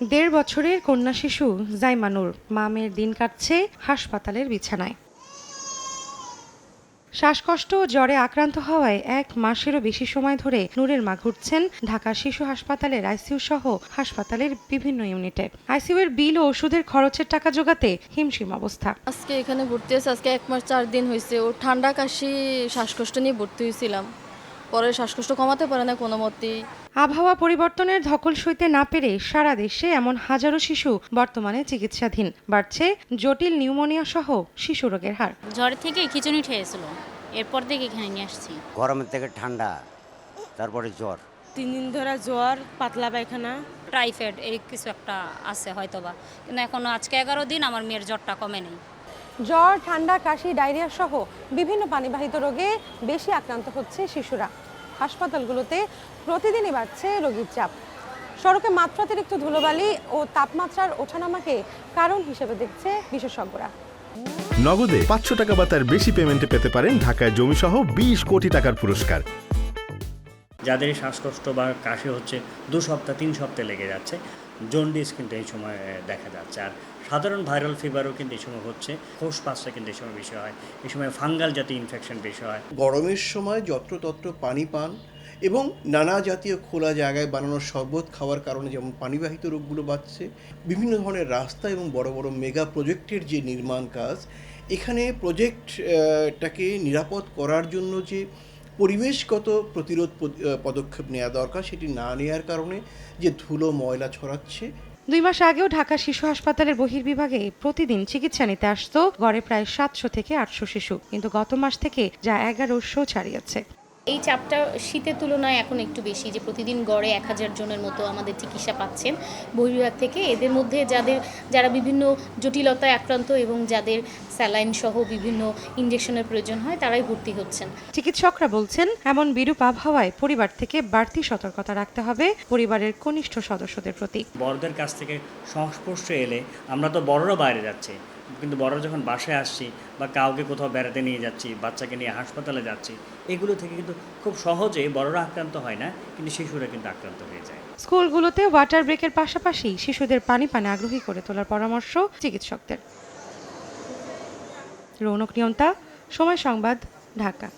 দেড় বছরের কন্যা শিশু জাইমানুর মামের দিন কাটছে হাসপাতালের বিছানায়। শ্বাসকষ্ট জ্বরে আক্রান্ত হওয়ায় এক মাসেরও বেশি সময় ধরে নূরের মা ঘুরছেন ঢাকা শিশু হাসপাতালের আইসিইউ সহ হাসপাতালের বিভিন্ন ইউনিটে। আইসিইউ এর বিল ও ওষুধের খরচের টাকা জোগাতে হিমশিম অবস্থা। আজকে এখানে ভর্তি আছে, আজকে এক মাস চার দিন হয়েছে ও ঠান্ডা কাশি, শ্বাসকষ্ট নিয়ে ভর্তি হয়েছিলাম পরে শ্বাসকষ্ট কমাতে পারে না কোনো মতেই। আবহাওয়া পরিবর্তনের ধকল সইতে না পেরে সারা দেশে এমন হাজারো শিশু বর্তমানে চিকিৎসাধীন। বাড়ছে জটিল নিউমোনিয়া সহ শিশু রোগের হার। জ্বর থেকে খিচুড়ি খেয়েছিল এরপর থেকে এখানে নিয়ে আসছি। গরমের থেকে ঠান্ডা তারপরে জ্বর। তিন দিন ধরে জ্বর পাতলা পায়খানা। টাইফয়েড এই কিছু একটা আছে হয়তোবা। কিন্তু এখন আজকে এগারো দিন আমার মেয়ের জ্বরটা কমে নেই। জ্বর ঠান্ডা কাশি ডায়রিয়া সহ বিভিন্ন পানিবাহিত রোগে বেশি আক্রান্ত হচ্ছে শিশুরা। হাসপাতালগুলোতে প্রতিদিনই বাড়ছে রোগীর চাপ। সড়কে মাত্রাতিরিক্ত ধুলোবালি ও তাপমাত্রার ওঠানামাকে কারণ হিসেবে দেখছে বিশেষজ্ঞরা। নগদে পাঁচশো টাকা বা তার বেশি পেমেন্টে পেতে পারেন ঢাকায় জমিসহ বিশ কোটি টাকার পুরস্কার। যাদের শ্বাসকষ্ট বা কাশি হচ্ছে দু সপ্তাহ তিন সপ্তাহ লেগে যাচ্ছে। জন্ডিস কিন্তু এই সময় দেখা যাচ্ছে। আর সাধারণ ভাইরাল ফিভারও কিন্তু এই সময় হচ্ছে। কোষ পাঁচটা কিন্তু এই সময় বেশি হয়। এই সময় ফাঙ্গাল জাতীয় ইনফেকশন বেশি হয়। গরমের সময় যত্রতত্র পানি পান এবং নানা জাতীয় খোলা জায়গায় বানানো শরবত খাওয়ার কারণে যেমন পানিবাহিত রোগগুলো বাড়ছে, বিভিন্ন ধরনের রাস্তা এবং বড় বড় মেগা প্রজেক্টের যে নির্মাণ কাজ, এখানে প্রজেক্টটাকে নিরাপদ করার জন্য যে পরিবেশগত প্রতিরোধ পদ- পদক্ষেপ নেওয়া দরকার, সেটি না নেওয়ার কারণে যে ধুলো, ময়লা ছড়াচ্ছে। দুই মাস আগেও ঢাকা শিশু হাসপাতালের বহির্বিভাগে প্রতিদিন চিকিৎসা নিতে আসতো, গড়ে প্রায় সাতশো থেকে আটশো শিশু। কিন্তু গত মাস থেকে যা এগারোশো ছাড়িয়েছে। এই চাপটা শীতের তুলনায় এখন একটু বেশি যে প্রতিদিন গড়ে এক হাজার জনের মতো আমাদের চিকিৎসা পাচ্ছেন বহির্বিভাগ থেকে। এদের মধ্যে যাদের যারা বিভিন্ন জটিলতায় আক্রান্ত এবং যাদের স্যালাইন সহ বিভিন্ন ইঞ্জেকশনের প্রয়োজন হয় তারাই ভর্তি হচ্ছেন। চিকিৎসকরা বলছেন এমন বিরূপ আবহাওয়ায় পরিবার থেকে বাড়তি সতর্কতা রাখতে হবে পরিবারের কনিষ্ঠ সদস্যদের প্রতি। বড়দের কাছ থেকে সংস্পর্শে এলে আমরা তো বড়রা বাইরে যাচ্ছি। কিন্তু বড়রা যখন বাসায় আসছি বা কাউকে কোথাও বেড়াতে নিয়ে যাচ্ছি, বাচ্চাকে নিয়ে হাসপাতালে যাচ্ছি, এগুলো থেকে কিন্তু খুব সহজে বড়রা আক্রান্ত হয় না, কিন্তু শিশুরা কিন্তু আক্রান্ত হয়ে যায়। স্কুলগুলোতে ওয়াটার ব্রেকের পাশাপাশি শিশুদের পানি পানে আগ্রহী করে তোলার পরামর্শ চিকিৎসকদের। রৌনক নিয়ন্তা, সময় সংবাদ, ঢাকা।